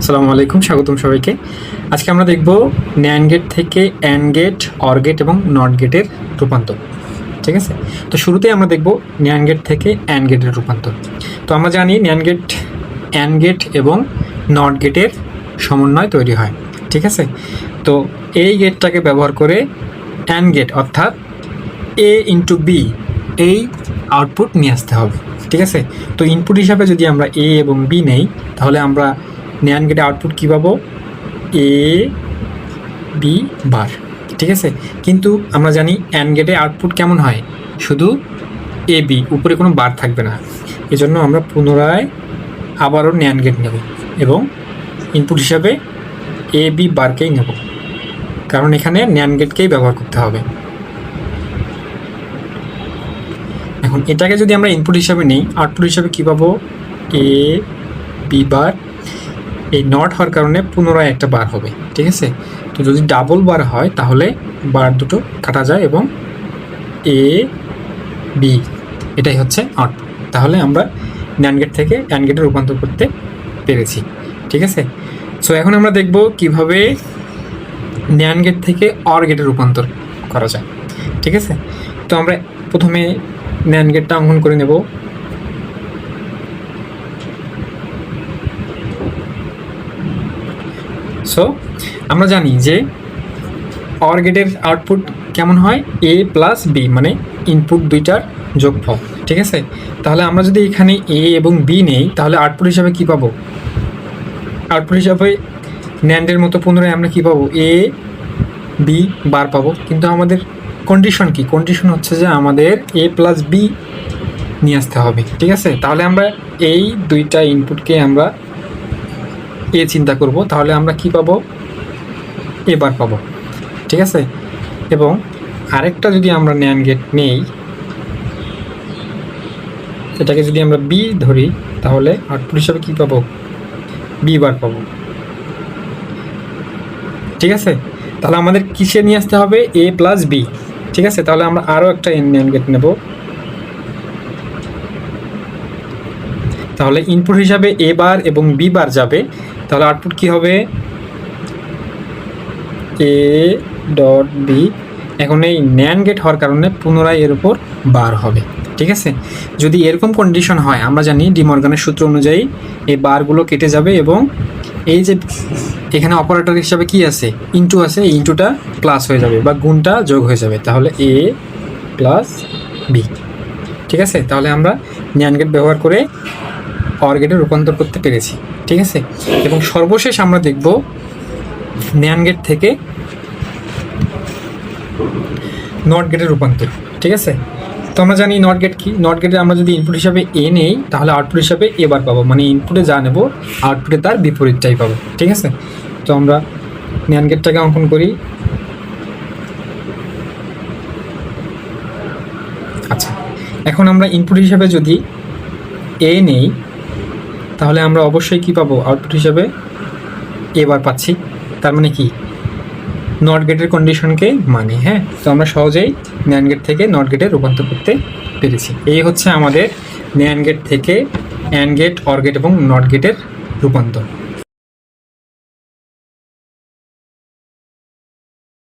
আসসালামু আলাইকুম, স্বাগতম সবাইকে। আজকে আমরা দেখব ন্যান গেট থেকে অ্যান গেট অর গেট এবং নট গেটের রূপান্তর, ঠিক আছে? তো শুরুতেই আমরা দেখব ন্যান গেট থেকে অ্যান গেটের রূপান্তর। তো আমরা জানি ন্যান গেট অ্যান গেট এবং নট গেটের সমন্বয় তৈরি হয়, ঠিক আছে? তো এই গেটটাকে ব্যবহার করে অ্যান গেট অর্থাৎ এ ইন্টু বি এই আউটপুট নিয়ে আসতে হবে, ঠিক আছে? তো ইনপুট হিসাবে যদি আমরা এ এবং বি নেই, তাহলে আমরা ন্যান গেটে আউটপুট কী পাবো? এ বি বার ঠিক আছে? কিন্তু আমরা জানি অ্যান গেটে আউটপুট কেমন হয়? শুধু এ বি উপরে কোনো বার থাকবে না। এজন্য আমরা পুনরায় আবারও ন্যান গেট নেব এবং ইনপুট হিসাবে এ বি বারকেই নেব। কারণ এখানে ন্যান গেটকেই ব্যবহার করতে হবে। এখন এটাকে যদি আমরা ইনপুট হিসাবে নিই আউটপুট হিসাবে কী পাবো? এ বি বার এই নট হওয়ার কারণে পুনরায় একটা বার হবে, ঠিক আছে? তো যদি ডাবল বার হয়, তাহলে বার দুটো কাটা যায় এবং এ বি এটাই হচ্ছে আউটপুট তাহলে আমরা ন্যান গেট থেকে অ্যান গেটে রূপান্তর করতে পেরেছি, ঠিক আছে? সো এখন আমরা দেখব কীভাবে ন্যান গেট থেকে অর গেটে রূপান্তর করা যায়, ঠিক আছে? তো আমরা প্রথমে ন্যান গেটটা অঙ্কন করে নেব। সো আমরা জানি যে অর গেটের আউটপুট কেমন হয়? এ প্লাস বি মানে ইনপুট দুইটার যোগফল, ঠিক আছে? তাহলে আমরা যদি এখানে এ এবং বি নেই, তাহলে আউটপুট হিসাবে কি পাবো? আউটপুট হিসাবে ন্যান্ডের মতো পুনরায় আমরা কি পাবো? এ বি বার পাবো। কিন্তু আমাদের কন্ডিশন কি? কন্ডিশন হচ্ছে যে আমাদের এ প্লাস বি নিয়ে আসতে হবে, ঠিক আছে? তাহলে আমরা এই দুইটা ইনপুটকে আমরা এ চিন্তা করব, তাহলে আমরা কি পাবো? এ বার পাবো। ঠিক আছে? এবং আরেকটা যদি আমরা ন্যান গেট নেই, এটাকে যদি আমরা বি ধরি, তাহলে আউটপুট হিসাবে কি পাবো? বি বার পাবো। ঠিক আছে? তাহলে আমাদের কিসে নিয়ে আসতে হবে? এ প্লাস বি ঠিক আছে? তাহলে আমরা আরও একটা ন্যান গেট নেব। তাহলে ইনপুট হিসাবে এ বার এবং বি বার যাবে। তাহলে আউটপুট কি হবে? এ ডট বি এখন এই ন্যান গেট হওয়ার কারণে পুনরায় এর উপর বার হবে। ঠিক আছে? যদি এরকম কন্ডিশন হয়, আমরা জানি ডিমর্গানের সূত্র অনুযায়ী এই বারগুলো কেটে যাবে এবং এই যে এখানে অপারেটর হিসাবে কি আছে? ইনটু আছে। এই ইনটুটা প্লাস হয়ে যাবে বা গুণটা যোগ হয়ে যাবে। তাহলে এ প্লাস বি ঠিক আছে? তাহলে আমরা ন্যান গেট ব্যবহার করে গেটে রূপান্তর করতে পেরেছি, ঠিক আছে? এবং সর্বশেষ আমরা দেখব ন্যান গেট থেকে নট গেটের রূপান্তর, ঠিক আছে? তো আমরা জানি নট গেট কি? নট গেটে আমরা যদি ইনপুট হিসাবে এ নেই, তাহলে আউটপুট হিসাবে এবার পাবো। মানে ইনপুটে যা নেব আউটপুটে তার বিপরীতটাই পাবো, ঠিক আছে? তো আমরা ন্যান গেটটাকে অঙ্কন করি। আচ্ছা এখন আমরা ইনপুট হিসাবে যদি এ নেই তাহলে আমরা অবশ্যই কি পাবো? আউটপুট হিসাবে এবার পাচ্ছি। তার মানে কি? নট গেটের কন্ডিশনকে মানে হ্যাঁ? তো আমরা সহজেই ন্যান গেট থেকে নট গেটে রূপান্তর করতে পেরেছি। এই হচ্ছে আমাদের ন্যান গেট থেকে অ্যান গেট অর গেট এবং নট গেটের রূপান্তর।